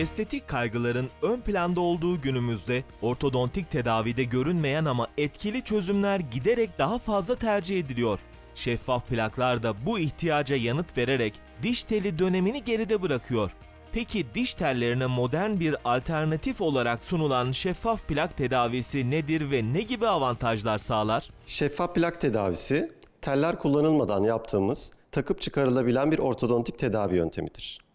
Estetik kaygıların ön planda olduğu günümüzde ortodontik tedavide görünmeyen ama etkili çözümler giderek daha fazla tercih ediliyor. Şeffaf plaklar da bu ihtiyaca yanıt vererek diş teli dönemini geride bırakıyor. Peki diş tellerine modern bir alternatif olarak sunulan şeffaf plak tedavisi nedir ve ne gibi avantajlar sağlar? Şeffaf plak tedavisi, teller kullanılmadan yaptığımız, takıp çıkarılabilen bir ortodontik tedavi yöntemidir.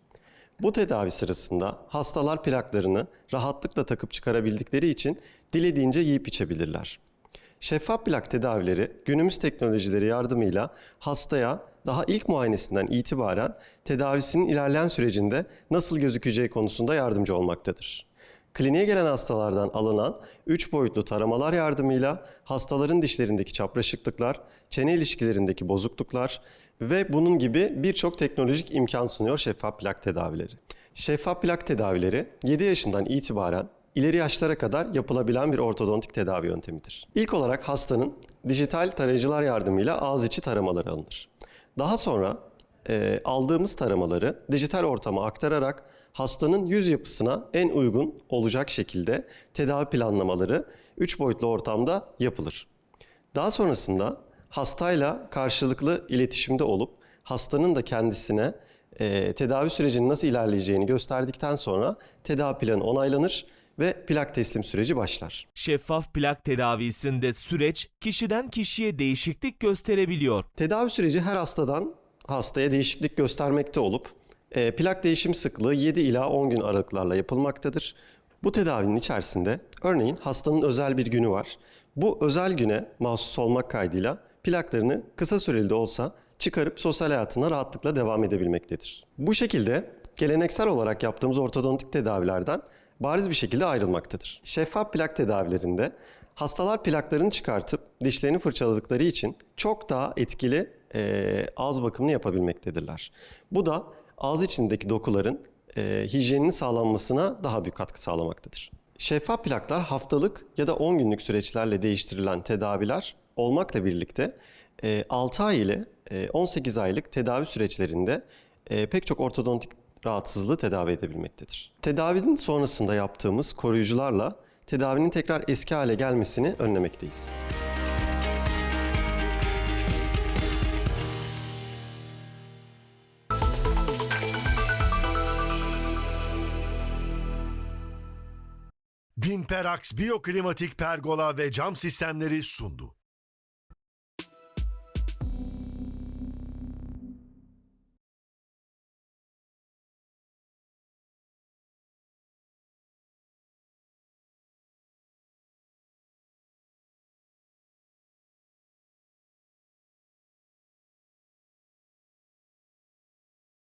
Bu tedavi sırasında hastalar plaklarını rahatlıkla takıp çıkarabildikleri için dilediğince yiyip içebilirler. Şeffaf plak tedavileri günümüz teknolojileri yardımıyla hastaya daha ilk muayenesinden itibaren tedavisinin ilerleyen sürecinde nasıl gözükeceği konusunda yardımcı olmaktadır. Kliniğe gelen hastalardan alınan 3 boyutlu taramalar yardımıyla hastaların dişlerindeki çapraşıklıklar, çene ilişkilerindeki bozukluklar ve bunun gibi birçok teknolojik imkan sunuyor şeffaf plak tedavileri. Şeffaf plak tedavileri 7 yaşından itibaren ileri yaşlara kadar yapılabilen bir ortodontik tedavi yöntemidir. İlk olarak hastanın dijital tarayıcılar yardımıyla ağız içi taramaları alınır. Daha sonra e, aldığımız taramaları dijital ortama aktararak hastanın yüz yapısına en uygun olacak şekilde tedavi planlamaları 3 boyutlu ortamda yapılır. Daha sonrasında hastayla karşılıklı iletişimde olup hastanın da kendisine e, tedavi sürecinin nasıl ilerleyeceğini gösterdikten sonra tedavi planı onaylanır ve plak teslim süreci başlar. Şeffaf plak tedavisinde süreç kişiden kişiye değişiklik gösterebiliyor. Tedavi süreci her hastadan hastaya değişiklik göstermekte olup e, plak değişim sıklığı 7 ila 10 gün aralıklarla yapılmaktadır. Bu tedavinin içerisinde örneğin hastanın özel bir günü var. Bu özel güne mahsus olmak kaydıyla plaklarını kısa süreli de olsa çıkarıp sosyal hayatına rahatlıkla devam edebilmektedir. Bu şekilde geleneksel olarak yaptığımız ortodontik tedavilerden bariz bir şekilde ayrılmaktadır. Şeffaf plak tedavilerinde hastalar plaklarını çıkartıp dişlerini fırçaladıkları için çok daha etkili e, ağız bakımını yapabilmektedirler. Bu da ağız içindeki dokuların e, hijyeninin sağlanmasına daha büyük katkı sağlamaktadır. Şeffaf plaklar haftalık ya da 10 günlük süreçlerle değiştirilen tedaviler olmakla birlikte e, 6 ay ile e, 18 aylık tedavi süreçlerinde e, pek çok ortodontik rahatsızlığı tedavi edebilmektedir. Tedavinin sonrasında yaptığımız koruyucularla tedavinin tekrar eski hale gelmesini önlemekteyiz. Vinperax Biyoklimatik Pergola ve Cam Sistemleri sundu.